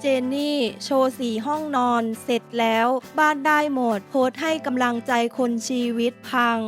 เจนนี่ โชว์สีห้องนอน เสร็จแล้ว บ้านได้หมด โพสให้กำลังใจคนชีวิตพัง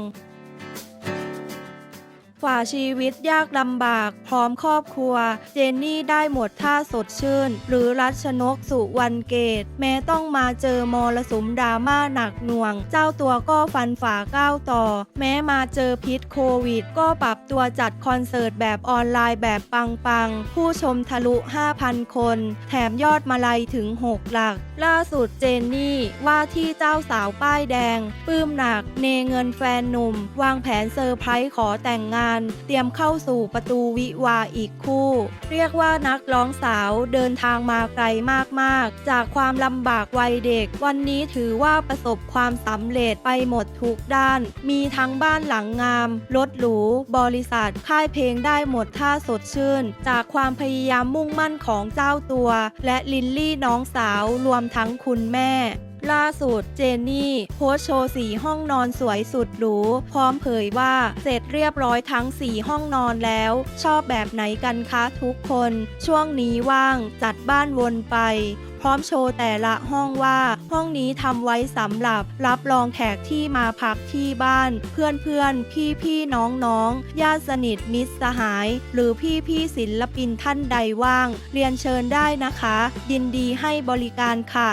ฝ่าชีวิตยากลำบาก พร้อมครอบครัว เจนนี่ได้หมดท่าสดชื่น หรือรัชนกสุวรรณเกต แม้ต้องมาเจอมรสุมดราม่าหนักหน่วง เจ้าตัวก็ฟันฝ่าก้าวต่อ แม้มาเจอพิษโควิด ก็ปรับตัวจัดคอนเสิร์ตแบบออนไลน์แบบปังๆ ผู้ชมทะลุ 5,000 คน แถมยอดมาลัยถึง 6 หลัก ล่าสุดเจนนี่ว่าที่เจ้าสาวป้ายแดง ปื้มหนัก เนเงินแฟนหนุ่ม วางแผนเซอร์ไพรส์ขอแต่งงานเตรียมเข้าสู่ประตูวิวาอีกคู่ เรียกว่านักร้องสาวเดินทางมาไกลมากๆ จากความลำบากวัยเด็ก วันนี้ถือว่าประสบความสำเร็จไปหมดทุกด้าน มีทั้งบ้านหลังงาม รถหรู บริษัท ค่ายเพลงได้หมดท่าสดชื่น จากความพยายามมุ่งมั่นของเจ้าตัว และลินลี่น้องสาวรวมทั้งคุณแม่ ล่าสุดเจนนี่โพสโชว์สีห้องนอนสวยสุดหรู พร้อมเผยว่าเสร็จเรียบร้อยทั้ง 4 ห้องนอนแล้ว ชอบแบบไหนกันคะทุกคน ช่วงนี้ว่างจัดบ้านวนไป ร้อมโชว์แต่ละห้องว่า ห้องนี้ทำไว้สำหรับรับรองแขกที่มาพักที่บ้าน เพื่อนเพื่อนพี่พี่น้องน้องญาติสนิทมิตรสหาย หรือพี่พี่ศิลปินท่านใดว่าง เรียนเชิญได้นะคะ ยินดีให้บริการค่ะ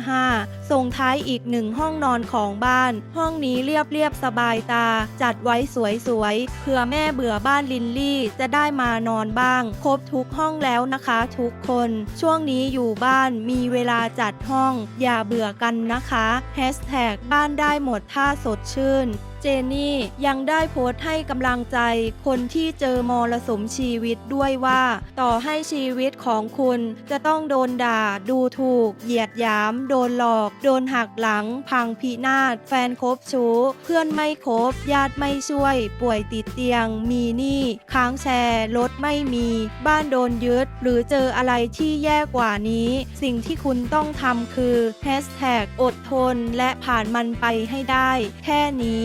555 ส่งท้ายอีกหนึ่งห้องนอนของบ้าน ห้องนี้เรียบเรียบสบายตา จัดไว้สวยๆเผื่อแม่เบื่อบ้านลินลี่จะได้มานอนบ้าง ครบทุกห้องแล้วนะคะ ทุกคน ช่วงนี้อยู่บ้านมีเวลาจัดห้อง อย่าเบื่อกันนะคะแฮชแท็กบ้านได้หมดท่าสดชื่น เจนี่ยังได้โพสต์ให้กำลังใจ คนที่เจอมรสุมชีวิตด้วยว่า ต่อให้ชีวิตของคุณจะต้องโดนด่า ดูถูก เหยียดหยาม โดนหลอก โดนหักหลัง พังพินาศ แฟนคบชู้ เพื่อนไม่คบ ญาติไม่ช่วย ป่วยติดเตียง มีหนี้ ค้างแชร์รถไม่มี บ้านโดนยึด หรือเจออะไรที่แย่กว่านี้ สิ่งที่คุณต้องทำคือแฮชแท็กอดทนและผ่านมันไปให้ได้ แค่นี้